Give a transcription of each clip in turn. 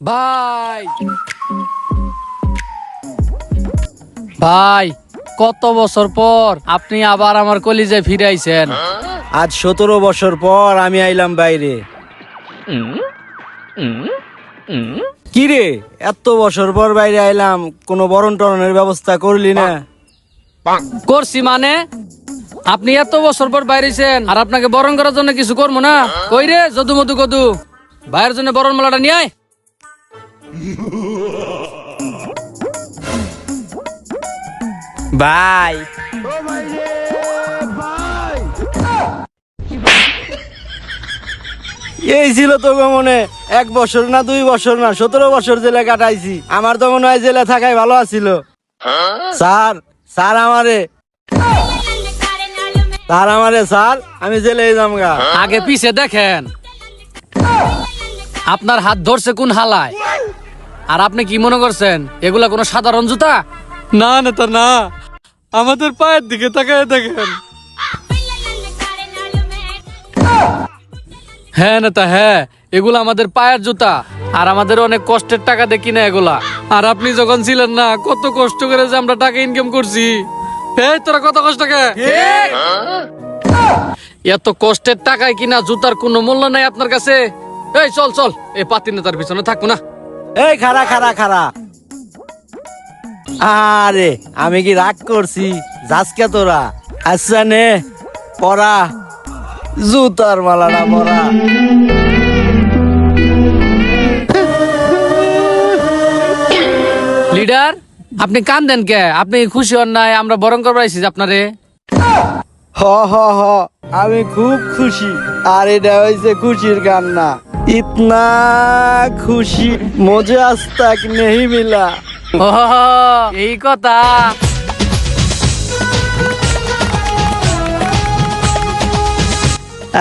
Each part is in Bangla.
ভাই ভাই কত বছর পর আপনি আবার আমার কলিজায় ফিরাইছেন? আজ সতেরো বছর পর আমি আইলাম বাইরে। কি রে? এত বছর পর বাইরে আইলাম কোনো বরণ টরণের ব্যবস্থা করলি না? করছি মানে? আপনি এত বছর পর বাইরেছেন আর আপনাকে বরণ করার জন্য কিছু করব না? কই রে যদু মধু কদু? ভাইয়ের জন্য বরণ মালাটা নিয়ে আয়। ভাই। এই ছিল তো গো মনে এক বছর না দুই বছর না সতেরো বছর জেলে কাটাইছি। আমার তো মনে হয় জেলে থাকাই ভালো আছিল। স্যার স্যার আমারে। স্যার আমারে স্যার আমি জেলে আগে পিছে দেখেন। আপনার হাত ধরছে কোন হালায়? আর আপনি কি মনে করছেন এগুলা কোনো সাধারণ জুতা? না নেতা না। আমাদের পায়ের দিকে তাকায় দেখেন। হ্যাঁ নেতা হ্যাঁ এগুলা আমাদের পায়ের জুতা। আর আমাদের অনেক কষ্টের টাকা দেখি না এগুলা। আর আপনি যখন ছিলেন না কত কষ্ট করে যে আমরা টাকা ইনকাম করছি। এই তোরা কত কষ্ট কে? এত কষ্টের টাকায় কিনা জুতার কোনো মূল্য নাই আপনার কাছে? এই চল চল। এই পাতি নেতার পিছনে থাকব না। এই খারা খারা খারা আরে আমি কি রাগ করছি? যাসকে তোরা? আচ্ছা নে পরা। জুতার মালাটা পরা। লিডার? আপনি কান দেন কে? আপনি খুশি হন নাই আমরা বরং করবার আইছি আপনারে। হ হ হ আমি খুব খুশি। আর এটা হয়েছে খুশির কান্না। ইতনা খুশি মজে আজ তাক নেহি মিলা। ও এই কথা।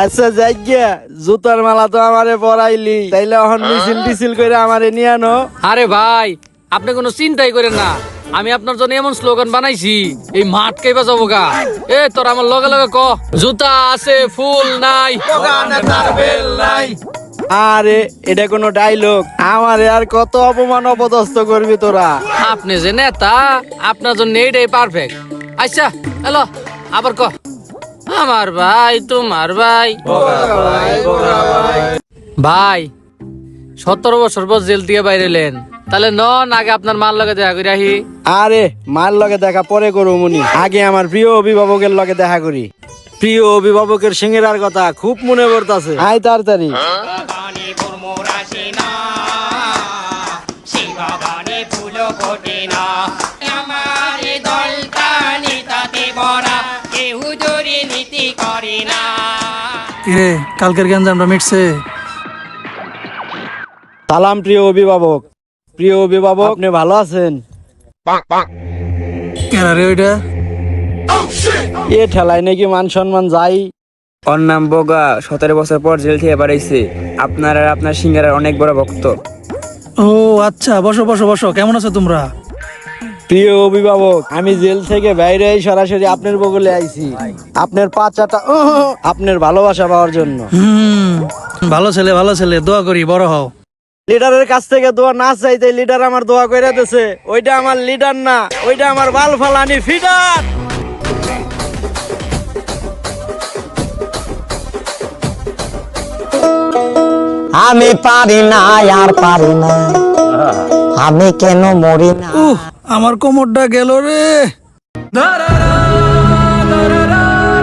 আচ্ছা যাই গিয়া জুতার মালা তো আমারে পরাইলি। তাইলে এখন মিছিল টিছিল করে আমারে নিয়ে আনো। আরে ভাই আপনি কোনো চিন্তাই করেন না। আমি আপনার জন্য এমন স্লোগান বানাইছি এই মাঠ কেবা যাব গা। এ তোর আমার লগে লগে ক জুতা আছে ফুল নাই। আরে এটা কোনো ডাইলগ আমারে আর কত অপমান অপদস্থ করবি তোরা? আপনি যে নেতা আপনার জন্য এইটাই পারফেক্ট আচ্ছা হ্যালো আবার ক। আমার ভাই তোমার ভাই। ভাই সতেরো বছর পর জেল থেকে বাইরে এলেন। তাহলে নন আগে আপনার মার লগে দেখা করি আহি। আরে মার লগে দেখা পরে করো মুনি। আগে আমার প্রিয় অভিভাবকের লগে দেখা করি। প্রিয় অভিভাবকের সিঙ্গেরার কথা খুব মনে পড়তাছে। আয় তাড়াতাড়ি। কিরে কালকের গ্যাঞ্জামটা মিটছে? সালাম প্রিয় অভিভাবক। প্রিয় অভিভাবক আপনি ভালো আছেন? কেন রে ওইটা? এ ঠেলায় নাকি মান সম্মান যাই। ওর নাম বোগা সতেরো বছর পর জেল থেকে বাড়াইছে আপনার আর আপনার সিঙ্গারার অনেক বড় ভক্ত। ও আচ্ছা বসো বসো বসো কেমন আছো তোমরা? প্রিয় অভিভাবক আমি জেল থেকে বাইরে সরাসরি আপনার বগলে আইছি। আপনার পাচাটা আপনার ভালোবাসা পাওয়ার জন্য। হুম ভালো ছেলে ভালো ছেলে দোয়া করি বড় হও। লিডারের কাছ থেকে দোয়া না চাইতে লিডার আমার দোয়া করে দিছে। ওইটা আমার লিডার না ওইটা আমার বাল ফালানি ফিডার। আমি পারি না আর পারি না। আমি কেন মরি না? আমার কোমরটা গেল রে।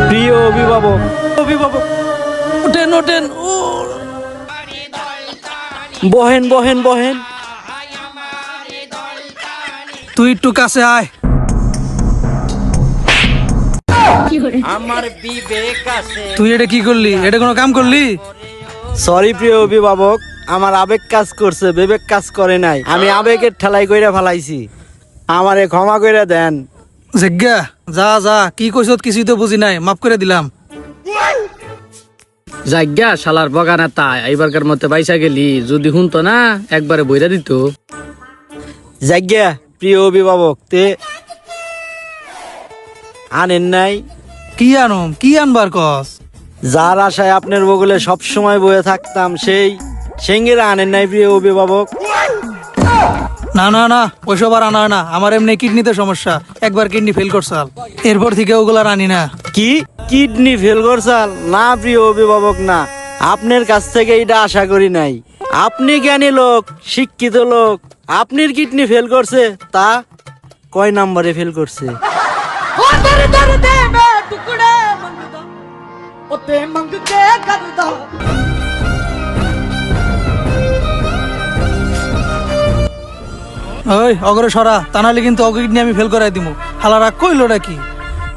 প্রিয় অভিভাবক। অভিভাবক ওঠেন ওঠেন। ও বহেন বহেন বহেন। তুই একটু কাছে আয়। তুই এটা কি করলি? এটা কোনো কাম করলি? সরি প্রিয় অভিভাবক আমার আবেগ কাজ করছে বিবেক কাজ করে নাই। আমি আবেগের ঠেলাই কইরা ফেলাইছি। আমারে ক্ষমা কইরা দেন। জিজ্ঞা যা যা কি কইছ কিছুই তো বুঝি নাই মাফ করে দিলাম। যাজ্ঞা শালার বগা নেতা এইবারকার মধ্যে বাইসা গেলি যদি শুনতো না একবারে বইরা দিত। যাজ্ঞা প্রিয় অভিভাবক তে আনেন নাই। কি আনম কি আনবার কস? যার আশায় আপনার বগলে সব সময় বয়ে থাকতাম সেই সেঙ্গেরা আনেন নাই প্রিয় অভিভাবক। না না না ওইসব আর আনা হয় না। আমার এমনি কিডনিতে সমস্যা। একবার কিডনি ফেল করছাল। এরপর থেকে ওগুলা আনি না। কি? কিডনি ফেল করছাল? না প্রিয় অভিভাবক না। আপনার কাছ থেকে এটা আশা করি নাই। আপনি জ্ঞানী লোক শিক্ষিত লোক। আপনার কিডনি ফেল করছে তা কয় নাম্বারে ফেল করছে? ওই অগরে সরা তা নাহলে কিন্তু অগ কিডনি আমি ফেল করাই দিমু। হালারা কইলোটা কি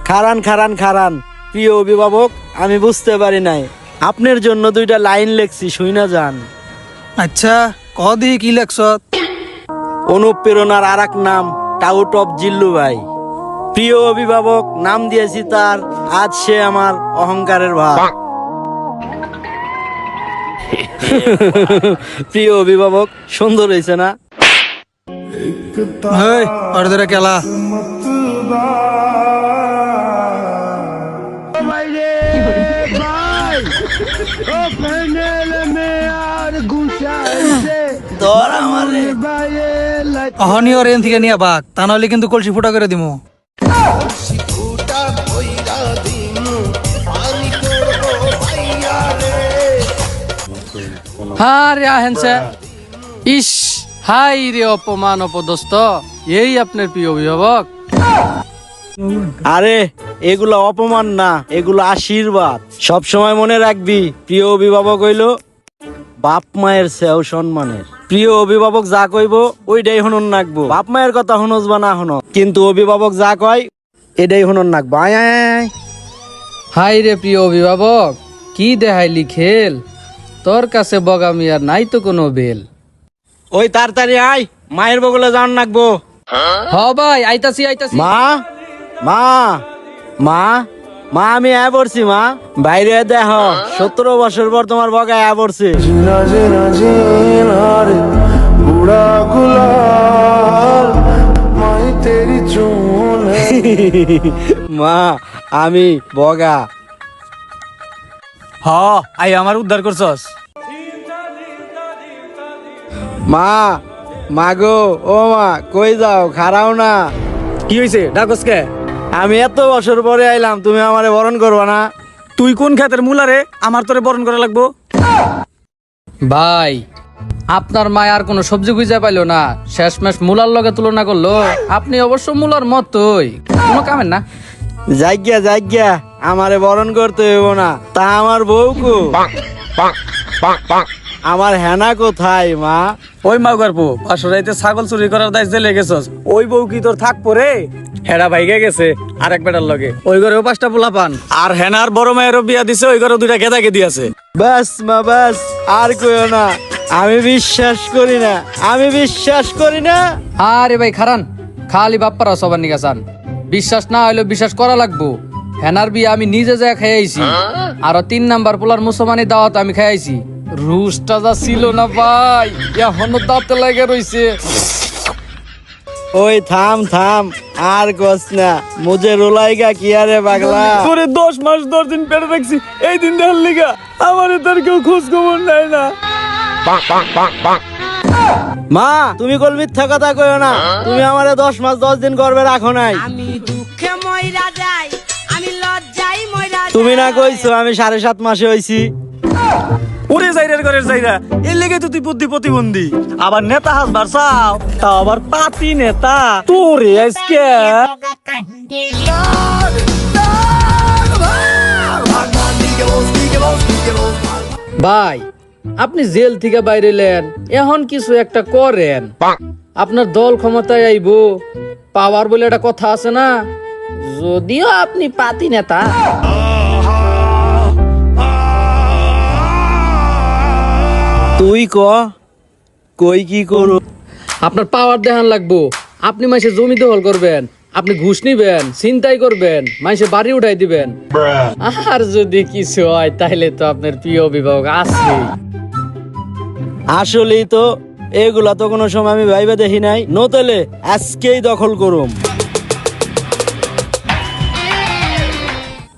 খারান খারান খারান। প্রিয় অভিভাবক আমি বুঝতে পারি নাই। আপনার জন্য দুইটা লাইন লেখছি শুই না যান। আচ্ছা ক দিয়ে কি লেখছ? অনুপ্রেরণার আর এক নাম টাউট অফ জিল্লু ভাই। প্রিয় অভিভাবক নাম দিয়েছি তার আজ সে আমার অহংকারের ভাব। প্রিয় অভিভাবক সুন্দর হয়েছে না? ওই ওর ধরে কেলা অহনি ওর এন থেকে নিয়ে বাঘ তা নাহলে কিন্তু কলসি ফুটা করে দিমু আরে আহেনছে ইস হাই রে অপমান অপদস্থ এই আপনার প্রিয় অভিভাবক আরে এগুলো অপমান না এগুলো আশীর্বাদ। সব সময় মনে রাখবি প্রিয় অভিভাবক হইল বাপ মায়ের সেও সম্মানের। প্রিয় অভিভাবক যা কইব ওইটাই হনন নাকবো। বাপ মায়ের কথা হনস বা না হন কিন্তু অভিভাবক যা কয় এটাই হনন নাকবো। আয়। হাই রে প্রিয় অভিভাবক কি দেখাইলি খেল? তোর কাছে বগামি আর নাই তো কোনো বেল। ওই তাড়াতাড়ি আয় মায়ের বগলে যান নাকবো। হ ভাই আইতাছি আইতাছি। মা মা। মা মা আমি আয় পড়ছি মা। বাইরে দেখ সতেরো বছর পর তোমার বগায় আয় পড়ছে। মা আমি বগা হ আই আমার উদ্ধার করছস। মা মাগো ও মা কই যাও খারাও না। কি হয়েছে ডাকস কে? আমি এত বছর পরে আইলাম তুমি আমারে বরণ করবা না। তুই কোন খেতের মুলারে আমার তোরে বরণ করা লাগবো। ভাই আপনার মায় আর কোনো সবজি খুঁজে পাইলো না। শেষমেশ মূলার লগে তুলনা করল। আপনি অবশ্য মূলার মতোই। কোনো কামের না? যাইগিয়া যাইগিয়া আমারে বরণ করতে হইব না। তা আমার বউ কো? আমার হেনা কোথায় মা? ওই মা গর্ব রাইতে ছাগল চুরি করার দায়িত্বে লেগেছস ওই বউ কি তোর থাক পরে হেডা ভাইগে গেছে আর এক বেটার লগে। ওই ঘরেও পাঁচটা পোলা পান। আর হেনার বড় মায়েরও বিয়া দিছে ওই ঘরে দুইটা গেদা গেদি আছে। বাস মা বাস আর কইও না। আমি বিশ্বাস করি না আমি বিশ্বাস করি না। আরে ভাই খারান খালি বাপ্পারা সবার নিকা চান। বিশ্বাস না হইলে বিশ্বাস করা লাগবো। হেনার বিয়ে আমি নিজে যা খাইছি আর তিন নাম্বার পোলার মুসলমানি দাওয়াত আমি খাইছি রুশটা যা ছিল না ভাই এখনও দাঁতে লাগে রইছে। ওই থাম থাম আর কস না। মুজে রোলাইগা কি আরে পাগলা? তোরে দশ মাস দশ দিন পেটে রাখছি এই দিন দেখার লিগা। আমার তোর কেউ খোঁজ খবর নেয় না। মা তুমি কল মিথ্যা কথা কইও না। তুমি আমারে দশ মাস দশ দিন করবে রাখো নাই। আমি দুঃখে ময়রা যাই আমি লজ্জাই ময়রা তুমি না কইছো আমি সাড়ে সাত মাসে হইছি। ওরে যাইরার ঘরের যাইরা এর লেগে তো তুই বুদ্ধি প্রতিবন্ধী। আবার নেতা হাসবার চাও তা আবার পাতি নেতা। তোরে আজকে ভাই, আপনি জেল থেকে বাইরে এলেন, এখন কিছু একটা করেন। আপনার দল ক্ষমতায় আইব, পাওয়ার বলে একটা কথা আছে না? যদিও আপনি পাতি নেতা। তুই ক কই কি করু? আপনার পাওয়ার দেখান লাগবো। আপনি মাসে জমি দখল করবেন আপনি ঘুষ নিবেন চিন্তাই করবেন মাসে বাড়ি উঠাই দিবেন। আর যদি কিছু হয় তাহলে তো আপনার প্রিয় অভিভাবক আছে আসলেই তো এগুলা তো কোনো সময় আমি ভাইবে দেখি নাই নতেলে আজকেই দখল করুম।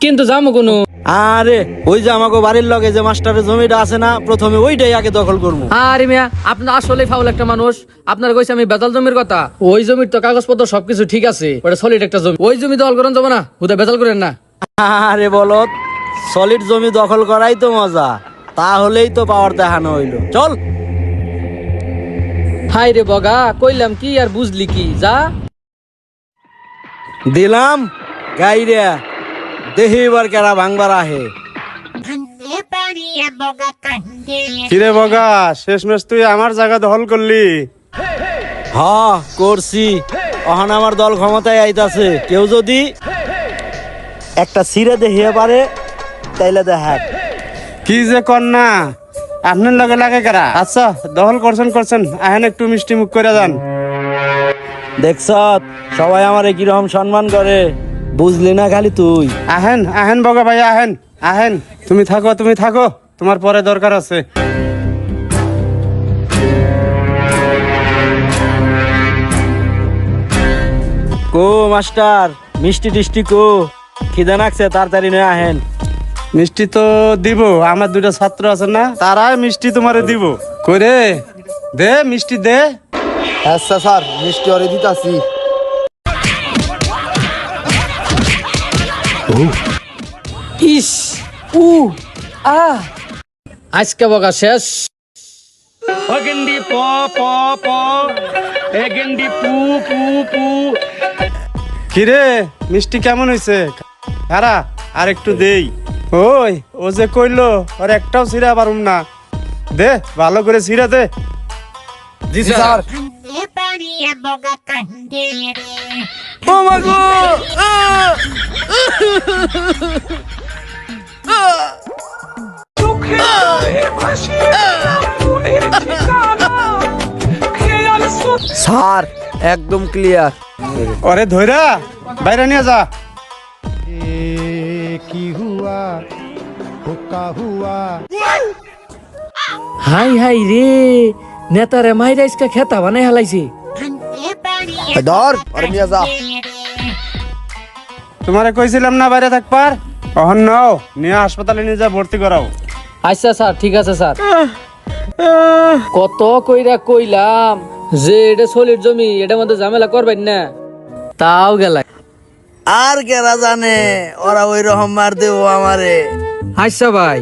কিন্তু যাব কোনো আরে ওই যে আমাকে বাড়ির লগে যে মাস্টারের জমিটা আছে না প্রথমে ওইটাই আগে দখল করব আরে মিয়া আপনি আসলে ফাউল একটা মানুষ। আপনার কইছে আমি বেতাল জমির কথা। ওই জমির তো কাগজপত্র সবকিছু ঠিক আছে ওটা সলিড একটা জমি। ওই জমি দখল করেন যাব না হুদা বেতাল করেন না। আরে বলো সলিড জমি দখল করাই তো মজা তাহলেই তো পাওয়ার দেখানো হইল। চল। হাই রে বগা কইলাম কি আর বুঝলি কি যা। দিলাম গাইরে দেহি এবার কেরা ভাঙবার আহে। কিরে বগা শেষমেশ তুই আমার জায়গা দখল করলি। হ করছি। অহন আমার দল ক্ষমতায় আইতাছে। কেউ যদি একটা সিরে দেখিয়ে পারে তাইলে দেখাক। কি যে কর না আপনার লগে লাগে কারা? আচ্ছা দখল করছেন করছেন আহেন একটু মিষ্টি মুখ করে যান। দেখছ সবাই আমারে কীরকম সম্মান করে। বুঝলি না খালি তুই। আহেন আহেন বগা ভাই আহেন আহেন। তুমি থাকো তুমি থাকো। তোমার পরে দরকার আছে। কো মাস্টার মিষ্টি টিষ্টি কো। খিদে নাকছে তাড়াতাড়ি নয় আহেন। মিষ্টি তো দিব আমার দুটো ছাত্র আছে না তারাই মিষ্টি তোমারে দিব। করে দে মিষ্টি দে। আচ্ছা স্যার মিষ্টি অরে দিতাছি। ইস উ আ আজকে বগা শেষ। গেন্ডি প প প। পু পু পু। কিরে মিষ্টি কেমন হইছে? খারা আর একটু দেই। ওই ও যে কইলো ওর একটাও সিরা পারুম না। দে ভালো করে সিরা দে। জি স্যার। স্যার। একদম ক্লিয়ার ওরে ধইরা বাইরে নিয়ে যা। হাই হাই রে। নেতারে মাইরা ইসকা খেতা বানাই হালাইছে। ধর আর নিয়ে যা। তোমারে কইছিলাম না বাইরে থাকবার? অহন নাও নিয়ে হাসপাতালে নিয়ে যা ভর্তি করাও। আচ্ছা স্যার ঠিক আছে স্যার। কত কইরা কইলাম যে এটা সলিড জমি এটার মধ্যে ঝামেলা করবেন না। তাও গেলা। আর কেরা জানে ওরা ওই রকম মার দেবো আমারে। আচ্ছা ভাই।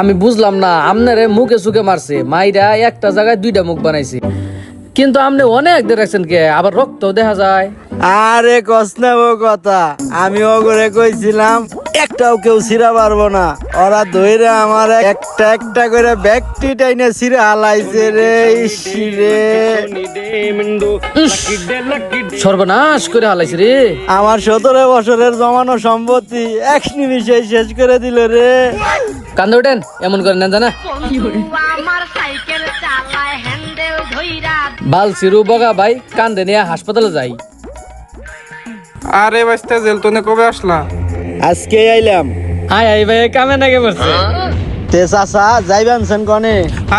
আমি বুঝলাম না আপনারে মুখে সুখে মারছে। মাইরা একটা জায়গায় দুইটা মুখ বানাইছে। কিন্তু আপনি অনেক দিয়ে রাখছেন কে আবার রক্ত দেখা যায়। আরে কসনা ও কথা আমি ওগরে কইছিলাম একটাও কেউ ছিঁড়া পারব না। ওরা ধইরে আমার একটা একটা করে ব্যক্তি টাইনে ছিঁড়ে হালাইছে রে রে। সর্বনাশ করে হালাইছে রে। আমার সতেরো বছরের জমানো সম্পত্তি এক নিমিষে শেষ করে দিল রে। কান্দে ওঠেন এমন করে নেন জানা? আমার সাইকেল চালায় হ্যান্ডেল ধইরা বাল সিরু বগা ভাই কান্দে নিয়ে হাসপাতালে যাই। আরে বাস্তা জেল তোনে কবে আসলা? আজকে আইলাম। আয় আই ভাই কামে নাকি বলছে তে চাচা যাইবেন সেন কনে?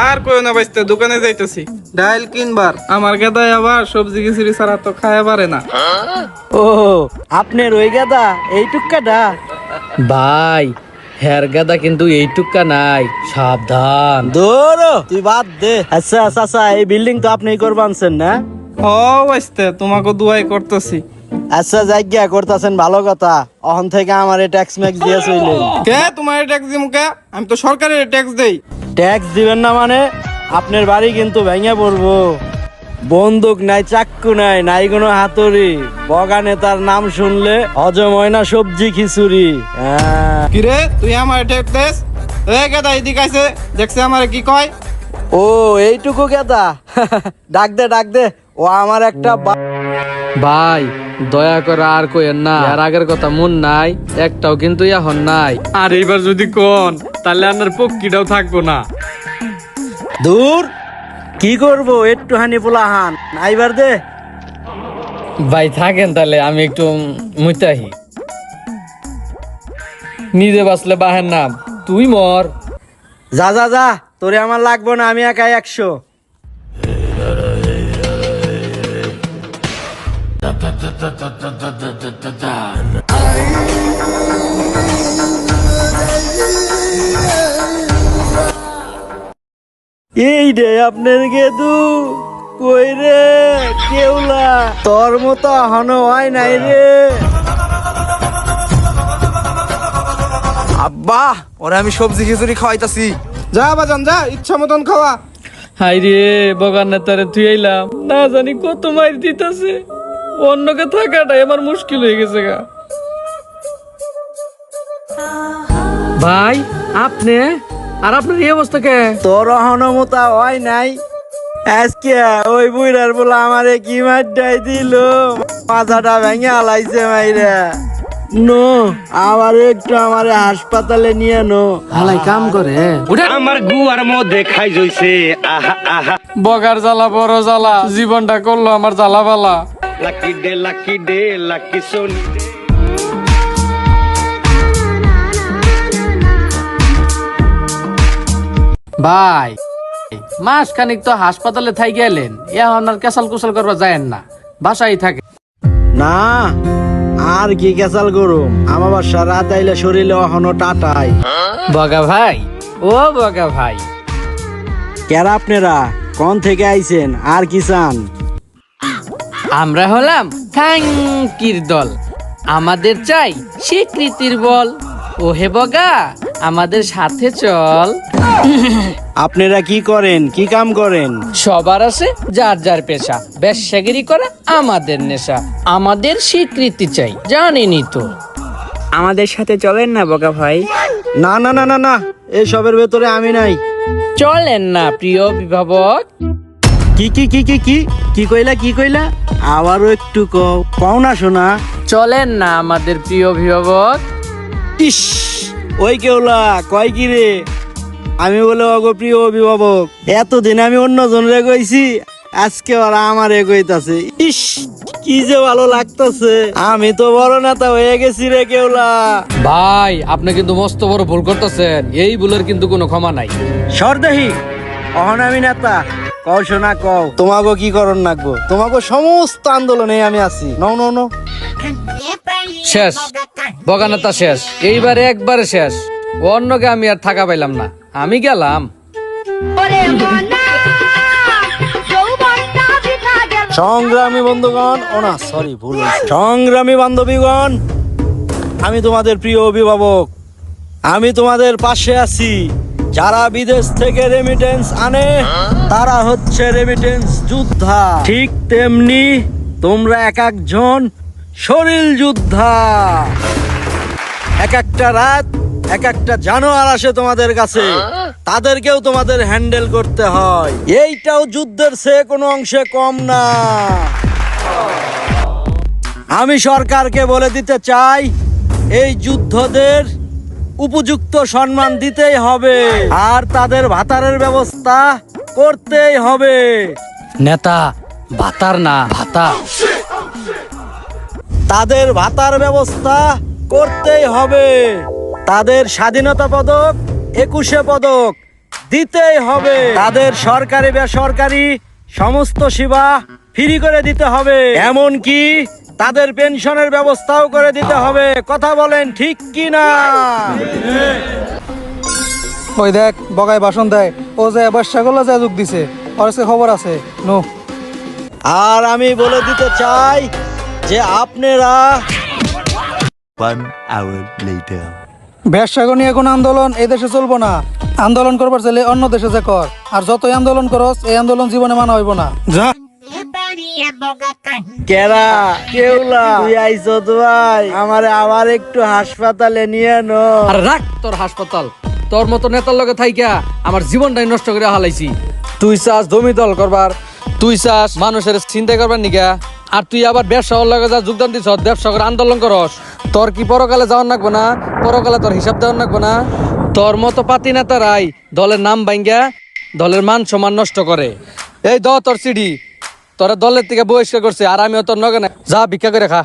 আর কই না বাইস্তে দোকানে যাইতেছি। ডাইল কিনবার আমার গেদায় আবার সবজি খিচুড়ি ছাড়া তো খায় পারে না। ও আপনার ওই গাদা এই টুকাটা ভাই হের গাদা কিন্তু এইটুকা নাই। সাবধান। দৌড়ো তুই বাদ দে। আচ্ছা আচ্ছা আচ্ছা এই বিল্ডিং তো আপনি করবানছেন না? ও বাইস্তে তোমাকে দুয়াই করতেছি। আচ্ছা যাইগা করতেছেন ভালো কথা। অহন থেকে আমার ট্যাক্স ম্যাক্স দিয়ে চইলেন। কে তোমার ট্যাক্স দিম কে? আমি তো সরকারের ট্যাক্স দেই। ট্যাক্স দিবেন না মানে? আপনার বাড়ি কিন্তু ভেঙে পড়ব। বন্দুক নাই চাক্কু নাই নাই কোনো হাতুড়ি। বগানে তার নাম শুনলে হজম হয় না সবজি খিচুড়ি। হ্যাঁ। কিরে তুই আমার দেস? এ গেদা এদিকে আইছে দেখছে আমার কি কয়? ও এইটুকু কেতা ডাক দে ডাক দে। ও আমার একটা ভাই দয়া করে আর কইেন না আর আগের কথা মন নাই একটাও কিন্তু এখন নাই। আর এইবার যদি কোন তাহলে আপনার পক্ষীটাও থাকব না। দূর কি করব একটুখানি পোলাহান। আইবার দে। ভাই থাকেন তাহলে আমি একটু মুইতাহি। নিজে বাঁচলে বাহের নাম। তুই মর। যা যা যা, তোরে আমার লাগবো না, আমি একাই একশো। এই রে আপনার গেদু, কই রে, কেউলা? তোর মতো হন হয় নাই রে। আব্বা ওরে আমি সবজি খিচুড়ি খাওয়াইতাছি। যা বাজান যা ইচ্ছা মতন খাওয়া। হাই রে বগান নেতারে তুই এলাম না জানি কত মাইর দিতেছে। অন্যকে থাকাটাই আমার মুশকিল হয়ে গেছে গা। ভাই আপনি? আর আপনার এই অবস্থা কে? তোর এখনও মতো হয় নাই? আজকে ওই বুড়ার বলে আমারে কি মারটাই দিল? মাথাটা ভেঙে আলাইছে মাইরা। নো আবার একটু আমারে হাসপাতালে নিয়ে নো হালাই কাম করে। উঠে। আমার গুয়ার মধ্যে খাই জইছে। আহা আহা। বগার জ্বালা বড় জ্বালা। জীবনটা করল আমার জ্বালা বালা। Lucky day lucky day lucky Sony. ভাই মাস খানিক তো হাসপাতালে থাই গেলেন। এখন আর কেসাল কুসাল করবা যায় না। বাসায় থাকে। না আর কি কেসাল গরু? আমার বাসা রাত আইলে শরীরে এখনও টাটাই। বগা ভাই ও বগা ভাই। কেরা আপনারা? কোন থেকে আইছেন? আর কি চান? আমরা হলাম থ্যাংকির দল। আমাদের চাই স্বীকৃতির বল। ও হে বগা। আমাদের সাথে চল। আপনারা কি করেন? কি কাম করেন? সবার আছে যার যার পেশা। ব্যবসাগিরি করা আমাদের নেশা। আমাদের স্বীকৃতি চাই জানেনি তো। আমাদের সাথে চলেন না বকা ভাই। না না না না না। এসবের ভেতরে আমি নাই। চলেন না প্রিয় অভিভাবক। কি কি কি কি কি? কি কইলা কি কইলা? আবারও একটু কও। কও না শোনা চলেন না আমাদের প্রিয় অভিভাবক। ইস! ওই কেউলা কয় কি রে? আমি বলে অগো প্রিয় অভিভাবক এতদিন আমি অন্য জনরে কইছি আজকে ওরা আমারে কইতাছে। ইস কি যে ভালো লাগতাছে। আমি তো বড় নেতা হয়ে গেছি রে কেউলা ভাই আপনি কিন্তু মস্ত বড় ভুল করতেছেন। এই ভুলের কিন্তু কোনো ক্ষমা নাই। সরদেহি অহন আমি নেতা কও শোনা কও। তোমাকে কি করণ নাকবো তোমাকে সমস্ত আন্দোলনে আমি আছি। নও নও নও। শেষ। বগানেতা শেষ। এইবারে একবারে শেষ। অন্যকে আমি আর থাকা পাইলাম না। আমি গেলাম। সংগ্রামী বন্ধুগণ ও না সরি ভুল সংগ্রামী বান্ধবীগণ আমি তোমাদের প্রিয় অভিভাবক। আমি তোমাদের পাশে আছি। যারা বিদেশ থেকে রেমিটেন্স আনে তারা হচ্ছে রেমিটেন্স যোদ্ধা। ঠিক তেমনি তোমরা এক একজন শরীর যোদ্ধা। এক একটা রাত এক একটা জানোয়ার আসে তোমাদের কাছে। তাদেরকেও তোমাদের হ্যান্ডেল করতে হয়। এইটাও যুদ্ধের সে কোনো অংশে কম না। আমি সরকারকে বলে দিতে চাই এই যুদ্ধদের উপযুক্ত সম্মান দিতেই হবে। আর তাদের ভাতারের ব্যবস্থা করতেই হবে। নেতা ভাতার না ভাতা। তাদের ভাতার ব্যবস্থা করতেই হবে। তাদের স্বাধীনতা পদক একুশে পদক দিতেই হবে। তাদের সরকারি বেসরকারি সমস্ত সেবা ফ্রি করে দিতে হবে। এমন কি তাদের পেনশনের ব্যবস্থাও করে দিতে হবে। কথা বলেন ঠিক কি না ওই দেখ বগায় বাসন দেয়। ও যে এবার সেগুলো যা যোগ দিছে ওর খবর আছে। নো। আর আমি বলে দিতে চাই যে আপনারা ব্যবসা নিয়ে কোনো আন্দোলন এই দেশে চলবো না। আন্দোলন করবার চাইলে অন্য দেশে যে কর। আর যতই আন্দোলন করস এই আন্দোলন জীবনে মানা হইব না। যা। কেরা? কেউলা। তুই আইসো ভাই আমারে আবার একটু হাসপাতালে নিয়ে নো আর রাখ তোর হাসপাতাল। তোর মতো নেতার লগে থাইকা আমার জীবনটাই নষ্ট করে হালাইছি। তুই চাস জমি দল করবার তুই চাস মানুষের চিন্তা করবার নিকা। আর তুই আবার ব্যবসা লগে যা যোগদান দিছ, ব্যবসা করে আন্দোলন করস। তোর কি পরকালে যাওয়ার নাকবো না? পরকালে তোর হিসাব দেওয়ার নাকবো না? তোর মতো পাতি নেতারাই দলের নাম ভাঙ্গা দলের মান সম্মান নষ্ট করে। এই দ তোর সিডি। তোরা দলের থেকে বহিষ্কার করছে, আর আমিও তোর নগে না যা, ভিক্ষা করে খা।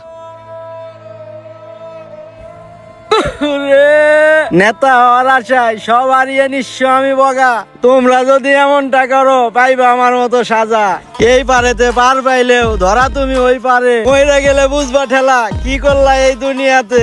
রে নেতা হওয়ার আশায় সব হারিয়ে নিঃস্ব আমি বগা। তোমরা যদি এমনটা করো, পাইবা আমার মতো সাজা। এই পারেতে পার পাইলেও ধরা তুমি ওই পারে। মইরা গেলে বুঝবা ঠেলা, কি করলা এই দুনিয়াতে?